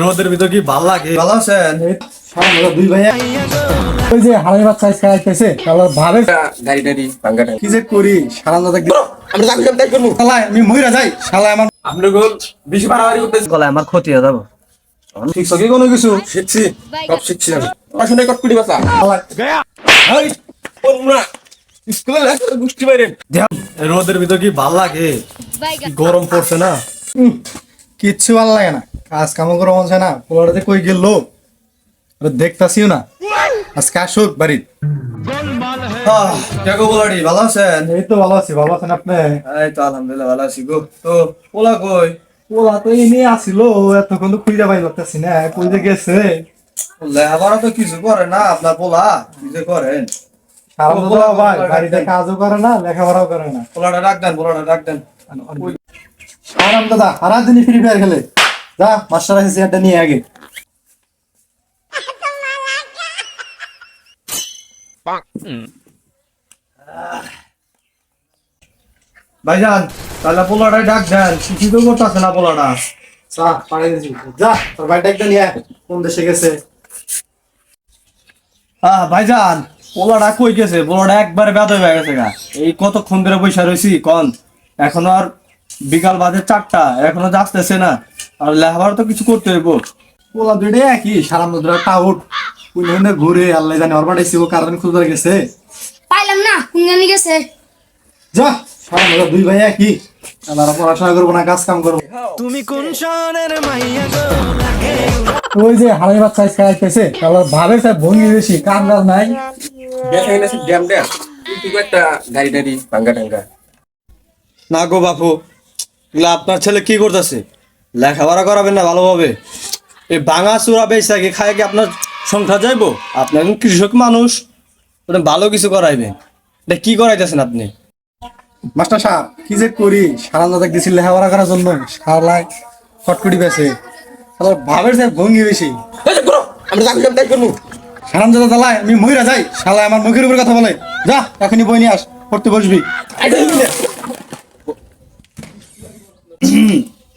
রোদের ভিতর কি ভালো লাগে? ভালো আছেন দুই ভাই ওই যে হারাই বাচ্চা ভাবে কি যে করি সারা আমরা করব। শালা আমি মহিরা যাই শালা আমার আপনার গোল বেশি বাড়াবাড়ি করতেছে। গলায় আমার ক্ষতি হয়ে যাব। শিখছ কি কোনো কিছু? শিখছি সব শিখছি আমি। পড়াশোনায় কটকুটি বাসা শালা হাই পড়ুনা স্কুলে গোষ্ঠী বাইরে। রোদের ভিতর কি ভালো লাগে? গরম পড়ছে না? কিচ্ছু ভালো লাগে না। কাজ কামও করে মন চায় না পোলাটাতে কই গেল? দেখতাছিও না। আজকে আসুক বাড়ি দেখো বলারি ভালো আছেন? এই তো ভালো আছি ভালো আছেন আপনি? এই তো আলহামদুলিল্লাহ ভালো আছি গো। তো পোলা কই? পোলা তো এনে আসিল এতক্ষণ তো খুঁজে পাই লাগতেছি না কই যে গেছে? লেখাপড়া তো কিছু করে না আপনার পোলা? কি যে করেন? কাজও করে না লেখাপড়াও করে না। পোলাটা ডাক দেন পোলাটা ডাক দেন আরাম দাদা সারা দিনই ফ্রি ফায়ার খেলে। যা, মাস্টার আছে চেয়ারটা নিয়ে আগে। ভাইজান, তাহলে পোলাটাই ডাক শিক্ষিত না পোলাটা যা যা, তোর বাড়িটা একটা নিয়ে। কোন দেশে গেছে? আহ, ভাইজান পোলাটা কই গেছে? পোলাটা একবারে বেদ হয়ে গেছে গা। এই কতক্ষণ ধরে বসে রয়েছি কন? এখন আর বিকাল বাজে চারটা এখনও যাচ্ছে না। আর লেখাবার তো কিছু করতে হইব। পোলা দুইটা একই সারা মুদ্রা টাউট কোন ঘুরে আল্লাহ জানে ওর ছিল কারণ খুঁজে গেছে। পাইলাম না কোন জানি গেছে? যা সারা মুদ্রা দুই ভাই একই। আমরা পড়াশোনা করব না কাজ কাম করব। ওই যে হারাই বাচ্চা তাহলে ভাবে স্যার ভঙ্গি বেশি কাম কাজ নাই। দেখা গেছে ড্যাম ড্যাম। কিন্তু একটা গাড়ি টাড়ি ভাঙ্গা টাঙ্গা। না গো বাপু এগুলা আপনার ছেলে কি করতেছে? লেখাপড়া করাবেন না ভালোভাবে। এই ভাঙা চূড়া বেচা কি খায় কি আপনার সংসার যাইবো? আপনার একজন কৃষক মানুষ ওটা ভালো কিছু করাইবেন। এটা কি করাইতেছেন আপনি? মাস্টার সাহেব কি যে করি? সারা দাদা দিছিল লেখাপড়া করার জন্য। সারালাই কটকটি বেছে। তাহলে ভাবের স্যার ভঙ্গি বেশি। এই যে করো, আমরা চাকরি তাই করব সারাম দাদা দালাই আমি মহিরা যাই। শালা আমার মুখের উপর কথা বলে। যা এখনই বই নিয়ে আস পড়তে বসবি।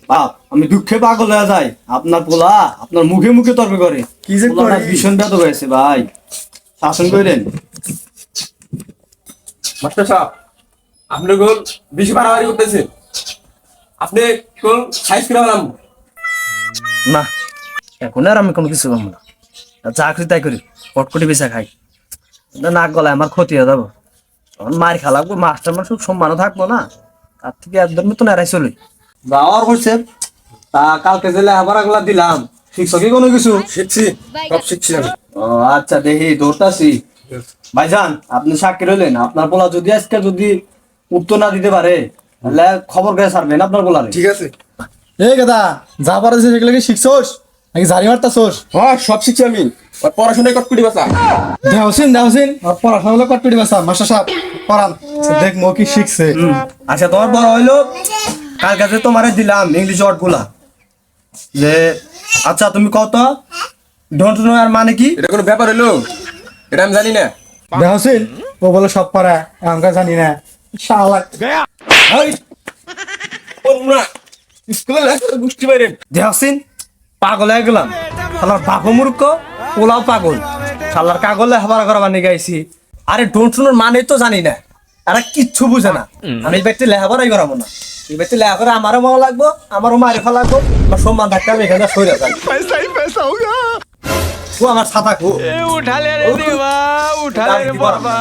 বাপ আমি দুঃখে পাগল হয়ে যাই। আপনার পোলা আপনার মুখে মুখে তর্ক করে। কি যে পোলাটা ভীষণ ব্যথ হয়েছে ভাই। শাসন করেন মাস্টার সাহেব আপনার গোল বেশি বাড়াবাড়ি করতেছে? আপনি কোন সাইজ করে না এখন আর আমি কোনো কিছু করব না। চাকরি তাই করি পটকটি বেচা খাই। নাক গলায় আমার ক্ষতি হয়ে যাব। তখন মার খা লাগবো মাস্টার মানুষ সম্মানও থাকব না। তার থেকে একদম তো এরাই চলি। যাওয়ার করছে তা কালকে যে দিলাম শিখছ কি কোনো কিছু? শিখছি সব শিখছি আমি। ও আচ্ছা দেখি দৌড়তাছি ভাইজান আপনি সাক্ষী রইলেন আপনার পোলা যদি আজকে যদি উত্তর না দিতে পারে তাহলে খবর করে ছাড়বেন আপনার পোলারে। ঠিক আছে। এই গাদা যা পারে সেগুলো কি শিখছোস নাকি জারি মারতাছোস? হ্যাঁ সব শিখছি আমি। আর পড়াশোনায় কটকুটি বাসা দেহসিন দেহসিন আর পড়াশোনা হলো কটকটি বাসা মাস্টার সাহেব পড়ান। দেখ মো কি শিখছে। আচ্ছা তোমার বড় হইল? কাল কাছে তোমারে দিলাম? ইংলিশ ওয়ার্ডগুলা। যে আচ্ছা তুমি কত ডোন্ট নো আর মানে কি? এটা কোনো ব্যাপার হলো এটা আমি জানি না। দেহসিন ও বলে সব পারা এখনকার জানি না। শালা। হাই পড়ুনা স্কুলে লেখাপড়া গোষ্ঠী বাইরে। দেহসিন পাগল হয়ে গেলাম। শালার বাপু মূর্খ পোলাও পাগল। শালার কাগলে হাবার করাবার নিয়ে গাইছি আরে ডোন্ট নো মানে তো জানি না। আর কিচ্ছু বুঝে না। আমি এই ব্যক্তি লেহাপড়াই করাবো না। এই ব্যক্তি করে আমারও মাও লাগবো আমারও মারি লাগবো আমার সম্মান থাকতে আমি এখানে সরে যাই। আমার ছাতা খু উঠালে রে উঠালে রে বাবা।